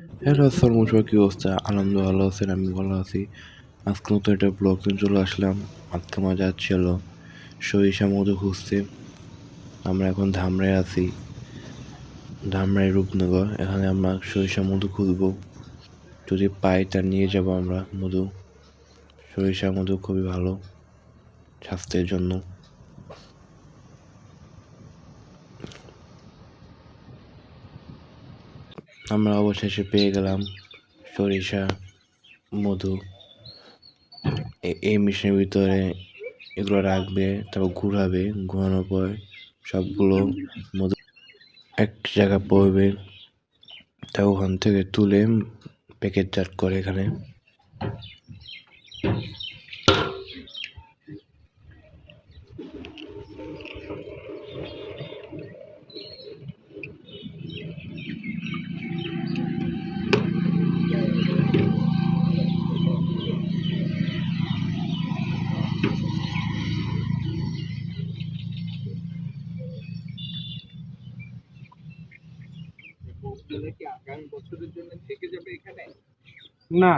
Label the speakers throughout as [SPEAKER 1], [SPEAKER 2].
[SPEAKER 1] Hello, আসসালামু আলাইকুম। কি অবস্থা? আনন্দ ভালো আছেন আমি ভালো আছি। আজকে নতুন একটা ব্লগ চলে আসলাম। আজকে আমার যাচ্ছি হলো সরিষা মধু খুঁজতে। আমরা এখন ধামরায় আছি। ধামরাই রূপনগর। এখানে আমরা সরিষা মধু খুঁজবো। যদি পাই তা নিয়ে যাব আমরা মধু। সরিষা মধু খুবই ভালো স্বাস্থ্যের জন্য। আমরা অবশেষে পেয়ে গেলাম সরিষা, মধু। এই মেশিনের ভিতরে এগুলো রাখবে, তারপর ঘুরাবে, ঘোরানোর পর সবগুলো মধু এক জায়গায় পড়বে। তা ওখান থেকে তুলে প্যাকেট প্যাকেটজাত করে এখানে।
[SPEAKER 2] না।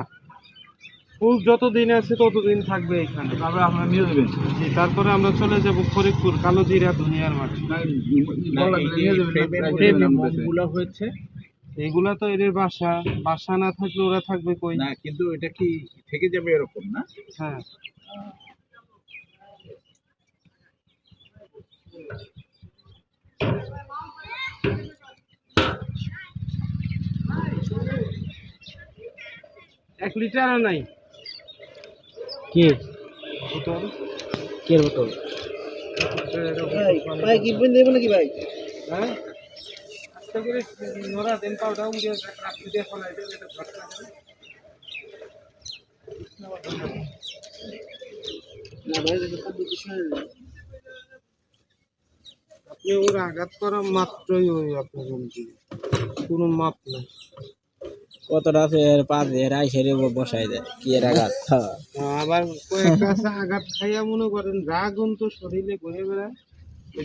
[SPEAKER 2] ফুল যতদিন আছে ততদিন থাকবে এখানে।
[SPEAKER 3] তারপরে আপনারা নিয়ে যাবেন।
[SPEAKER 2] জি তারপরে আমরা চলে যাব ফরিদপুর কালোজিরা দুনিয়ার মাঠে।
[SPEAKER 3] যাবেন
[SPEAKER 2] এগুলা তো এদের বাসা। বাসা না থাকলে ওরা থাকবে কই?
[SPEAKER 3] না কিন্তু এটা কি থেকে যাবে এরকম না?
[SPEAKER 2] হ্যাঁ। এক লিটারও নাই।
[SPEAKER 4] কে?
[SPEAKER 2] বোতল।
[SPEAKER 4] কে বোতল?
[SPEAKER 2] ভাই
[SPEAKER 4] কি বন্ধ দেবো নাকি ভাই?
[SPEAKER 2] হ্যাঁ? আস্তে করে নোরা দেন পাউডার উড়িয়ে রাখতে দিয়ে ফলাই দেবে এটা ঘটনা
[SPEAKER 4] না ভাই দেখো তো দুটো শুনে
[SPEAKER 2] আপনি ওর আঘাত করা মাত্রই ওই আপনার কোনো মাপ নাই।
[SPEAKER 4] কতটা এর পাঁচ এর আইসের বসাই দেয় কি এর আঘাত?
[SPEAKER 2] আবার কয়েকটা আছে আঘাত খাইয়া মনে করেন গুণ তো শরীরে ঘুরে বেড়ায়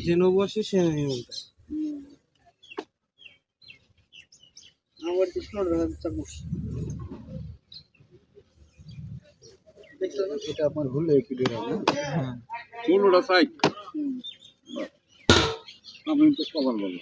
[SPEAKER 2] যেন বসে সে উল্টা
[SPEAKER 4] আমার ডিসপ্লে চামচ
[SPEAKER 3] এটা আপনার ভুলে একটু দেবেন হ্যাঁ। আমি তো কবার বলো।